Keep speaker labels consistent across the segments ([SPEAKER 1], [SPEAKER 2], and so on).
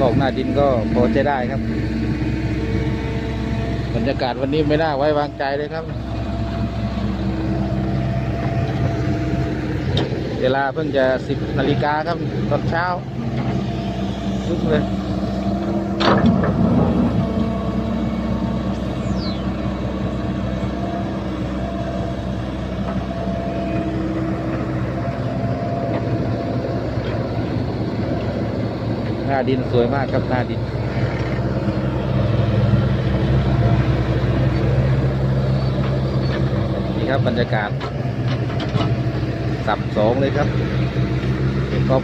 [SPEAKER 1] ของหน้าดินก็พอจะได้ครับ บรรยากาศวันนี้ไม่น่าไว้วางใจเลยครับ เวลาเพิ่งจะสิบนาฬิกาครับตอนเช้าลุกเลย หน้าดินสวยมากครับหน้าดิน นี่ครับบรรยากาศสับสองเลยครับก็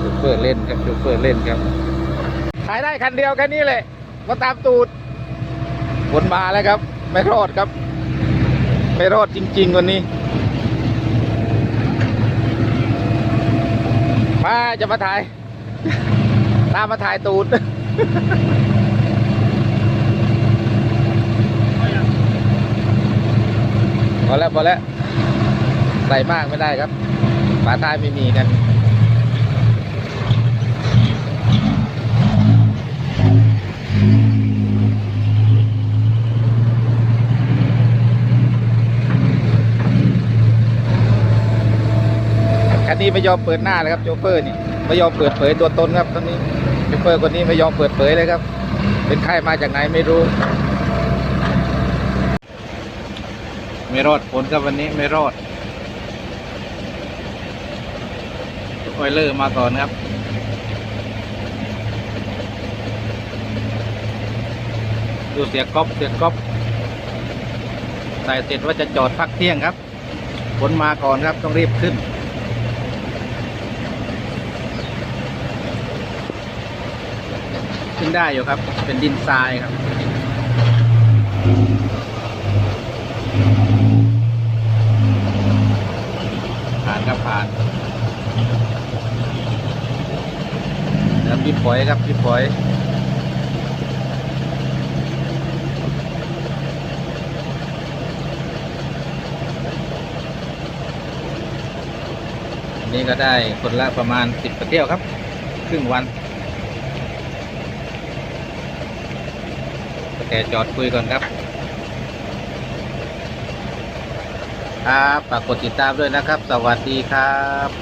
[SPEAKER 1] ชูเฟอร์เล่นครับชูเฟอร์เล่นครับ ขายได้คันเดียวแค่นี้เลยมาตามตูดวนมาแล้วครับ ไม่รอดครับ ไม่รอดจริง ๆ วันนี้ มาจะมาถ่าย ตามมาถ่ายตูดพอแล้วพอแล้วใส่มากไม่ได้ครับฝาท้ายไม่มีกัน นนี้ไม่ยอมเปิดหน้าเลยครับโชเฟอร์นี่ไม่ยอมเปิดเผยตัวตนครับตอนนี้โชเฟอร์คนนี้ไม่ยอมเปิดเผยเลยครับ เป็นใครมาจากไหนไม่รู้ ไม่รอดผลครับวันนี้ไม่รอดออยเลอร์มาก่อนครับดูเสียก๊อปเสียก๊อปใส่เสร็จว่าจะจอดพักเที่ยงครับผลมาก่อนครับต้องรีบขึ้นึ้นได้อยู่ครับ เป็นดินทรายครับ ผ่านครับผ่านแล้วพี่ปอยครับพี่ปอยอันนี้ก็ได้คนละประมาณสิบกว่าเที่ยวครับ ครึ่งวัน แต่จอดคุยก่อนครับครับฝากกดติดตามด้วยนะครับ สวัสดีครับ